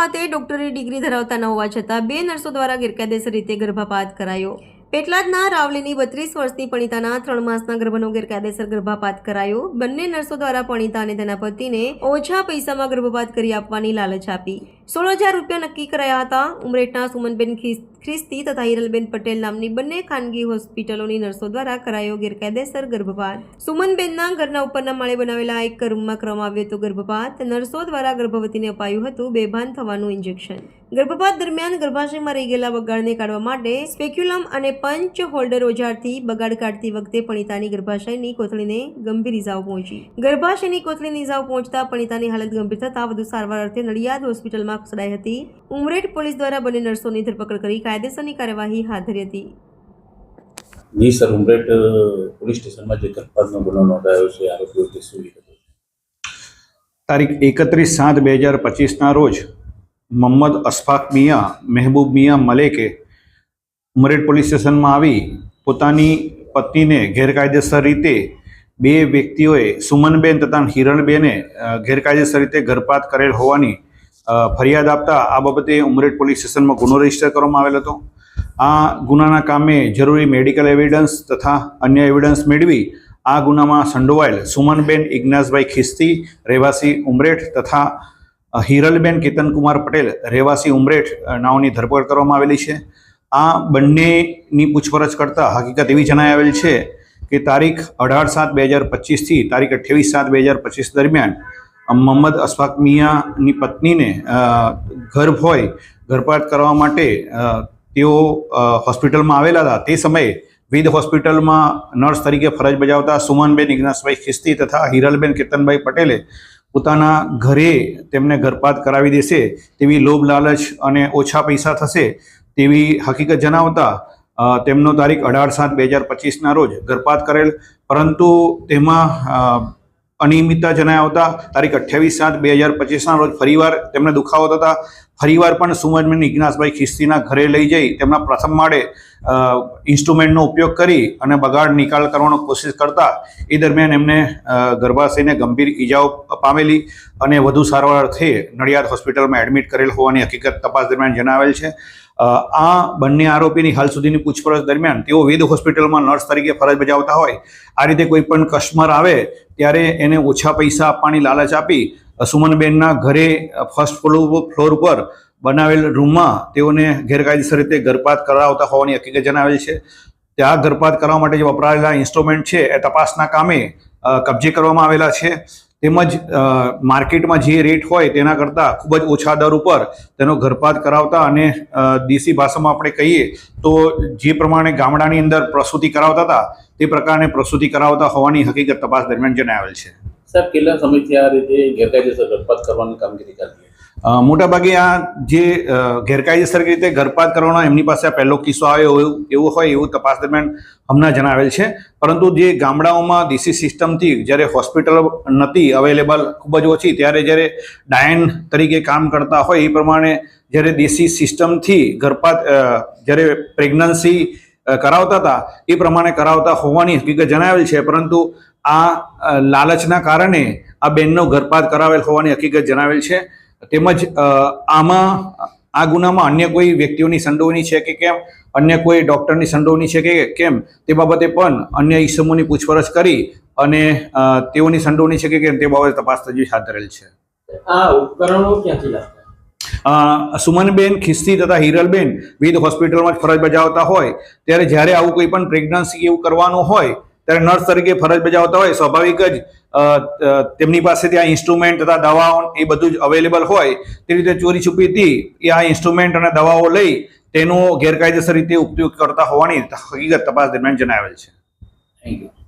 ખાતે ડોક્ટરી ડિગ્રી ધરાવતા ન હોવા છતાં બે નર્સો દ્વારા ગેરકાયદેસર રીતે ગર્ભપાત કરાયો. પેટલાદના રાવલીની બત્રીસ વર્ષની પણિતાના ત્રણ માસના ગર્ભનો ગેરકાયદેસર ગર્ભપાત કરાયો. બંને નર્સો દ્વારા પણિતા અને તેના પતિને ઓછા પૈસામાં ગર્ભપાત કરી આપવાની લાલચ આપી. સોળ હજાર રૂપિયા નક્કી કરાયા હતા. ઉમરેઠના સુમનબેન ખ્રિસ્તી તથા હિરલબેન પટેલ નામની બંને ખાનગી હોસ્પિટલોની નર્સો દ્વારા કરાયો ગેરકાયદેસર ગર્ભપાત. સુમનબેનના ઘરના ઉપરના માળે બનાવેલા એક રૂમમાં કરવામાં આવ્યો હતો ગર્ભપાત. નર્સો દ્વારા ગર્ભવતીને અપાયું હતું બેભાન થવાનું ઇન્જેક્શન. ગર્ભપાત દરમિયાન ગર્ભાશયમાં રહી ગયેલા બગાડને કાઢવા માટે સ્પેક્યુલમ અને પંચ હોલ્ડર ઓજારથી બગાડ કાઢતી વખતે પણિતાની ગર્ભાશયની કોથળીને ગંભીર ઇજાઓ પહોંચી. ગર્ભાશયની કોથળીની ઇજાઓ પહોંચતા પણિતાની હાલત ગંભીર થતાં વધુ સારવાર અર્થે નડિયાદ હોસ્પિટલમાં ખસેડાઈ હતી. ઉમરેઠ પોલીસ દ્વારા બંને નર્સોની ધરપકડ કરી કાયદેસરની કાર્યવાહી હાથ ધરી હતી. જી સર ઉમરેઠ પોલીસ સ્ટેશનમાં જે ગર્ભપાતનો ગુનો નોંધાયો છે આરોપીઓ તે તારીખ એકત્રીસ સાત બે હજાર પચીસના રોજ મોહમ્મદ અશફાક મિયા મહેબૂબ મિયા મલેકે ઉમરેઠ પોલીસ સ્ટેશનમાં આવી પોતાની પત્નીને ગેરકાયદેસર રીતે બે વ્યક્તિઓએ સુમનબેન તથા હિરણબેને ગેરકાયદેસર રીતે ગર્ભપાત કરેલ હોવાની ફરિયાદ આપતા આ બાબતે ઉમરેઠ પોલીસ સ્ટેશનમાં ગુનો રજિસ્ટર કરવામાં આવેલ હતો. આ ગુનાના કામે જરૂરી મેડિકલ એવિડન્સ તથા અન્ય એવિડન્સ મેળવી આ ગુનામાં સંડોવાયેલ સુમનબેન ઇગ્નાસભાઈ ખિસ્તી, રહેવાસી ઉમરેઠ તથા હિરલબેન કેતનકુમાર પટેલ, રહેવાસી ઉમરેઠ નાઓની ધરપકડ કરવામાં આવેલી છે. આ બંનેની પૂછપરછ કરતા હકીકત એવી જણાઈ આવેલ છે કે તારીખ અઢાર સાત બે હજાર પચીસથી તારીખ અઠ્યાવીસ સાત બે હજાર પચીસ દરમિયાન મોહમ્મદ અશફાક મિયાની પત્નીને ગર્ભ હોય ગર્ભપાત કરવા માટે તેઓ હોસ્પિટલમાં આવેલા હતા. તે સમયે વિધ હોસ્પિટલમાં નર્સ તરીકે ફરજ બજાવતા સુમનબેન, ઇગ્નાસભાઈ ખિસ્તી તથા હિરલબેન કેતનભાઈ પટેલે પોતાના ઘરે તેમને ગર્ભપાત કરાવી દેશે, તેવી લોભ લાલચ અને ઓછા પૈસા થશે તેવી હકીકત જણાવતા તેમનો તારીખ અઢાર સાત બે હજાર પચીસના રોજ ગર્ભપાત કરેલ. પરંતુ તેમાં અનિયમિતતા જણાયા આવતા તારીખ અઠ્યાવીસ સાત બે હજાર પચીસના રોજ ફરીવાર તેમને દુખાવો થતા ફરીવાર પણ સુમનબેન ઇગ્નાસભાઈ ખિસ્તીના ઘરે લઈ જઈ તેમના પ્રથમ માળે ઇન્સ્ટ્રુમેન્ટનો ઉપયોગ કરી અને બગાડ નિકાલ કરવાનો કોશિશ કરતા એ દરમિયાન એમને ગર્ભાશયને ગંભીર ઈજાઓ પામેલી અને વધુ સારવાર અર્થે નડિયાદ હોસ્પિટલમાં એડમિટ કરેલ હોવાની હકીકત તપાસ દરમિયાન જણાવેલ છે. આ બંને આરોપીની હાલ સુધીની પૂછપરછ દરમિયાન તેઓ વેદ હોસ્પિટલમાં નર્સ તરીકે ફરજ બજાવતા હોય. આ રીતે કોઈ પણ કસ્ટમર આવે ત્યારે એને ઓછા પૈસા આપવાની લાલચ આપી સુમનબેનના ઘરે ફર્સ્ટ ફ્લોર ફ્લોર પર બનાવેલ રૂમમાં તેઓને ગેરકાયદેસર રીતે ગર્ભપાત કરાવતા હોવાની હકીકત જણાવેલ છે. ત્યાં ગર્ભપાત કરવા માટે જે વપરાયેલા ઇન્સ્ટ્રુમેન્ટ છે, એ તપાસના કામે કબજે કરવામાં આવેલા છે. તેમજ માર્કેટમાં જે રેટ હોય તેના કરતાં ખૂબ જ ઓછા દર ઉપર તેનો ગર્ભપાત કરાવતા અને દેશી ભાષામાં આપણે કહીએ તો જે પ્રમાણે ગામડાની અંદર પ્રસૂતિ કરાવતા હતા, તે પ્રકારની પ્રસૂતિ કરાવતા હોવાની હકીકત તપાસ દરમિયાન જણાવેલ છે. સાહેબ, કેટલા સમયથી આ રીતે ગેરકાયદેસર ગર્ભપાત કરવાની કામગીરી ચાલતી મોટાભાગે આ જે ગેરકાયદેસર રીતે ગર્ભપાત કરવાનો એમની પાસે આ પહેલો કિસ્સો આવ્યો એવું એવું હોય એવું તપાસ દરમિયાન હમણાં જણાવેલ છે. પરંતુ જે ગામડાઓમાં દેશી સિસ્ટમથી જ્યારે હોસ્પિટલ નથી અવેલેબલ ખૂબ જ ઓછી, ત્યારે જ્યારે ડાયન તરીકે કામ કરતા હોય એ પ્રમાણે જ્યારે દેશી સિસ્ટમથી ગર્ભપાત જ્યારે પ્રેગ્નન્સી કરાવતા હતા. એ પ્રમાણે કરાવતા હોવાની હકીકત જણાવેલ છે, પરંતુ આ લાલચના કારણે આ બેનનો ગર્ભપાત કરાવેલ હોવાની હકીકત જણાવેલ છે. તેમજ આમાં, આ ગુનામાં અન્ય કોઈ વ્યક્તિઓની સંડોવણી છે કે કેમ? અન્ય કોઈ ડૉક્ટરની સંડોવણી છે કે કેમ? તે બાબતે પણ અન્ય ઈસમોની પૂછપરછ કરી અને તેઓની સંડોવણી છે કે કેમ તે બાબતે તપાસ તજવીજ હાથ ધરેલ છે. આ ઉપકરણો ક્યાંથી લાવતા સુમનબેન, ખિસ્તી તથા હિરલબેન વિવિધ હોસ્પિટલમાં જ ફરજ બજાવતા હોય. ત્યારે જ્યારે આવું કોઈ પણ પ્રેગ્નન્સી એવું કરવાનું હોય, ત્યારે નર્સ તરીકે ફરજ બજાવતા હોય, સ્વાભાવિક જ તેમની પાસે ત્યાં ઇન્સ્ટ્રુમેન્ટ તથા દવાઓ એ બધું જ અવેલેબલ હોય. તે રીતે ચોરી છુપીથી એ આ ઇન્સ્ટ્રુમેન્ટ અને દવાઓ લઈ તેનો ગેરકાયદેસર રીતે ઉપયોગ કરતા હોવાની હકીકત તપાસ દરમિયાન જણાવેલ છે. Thank you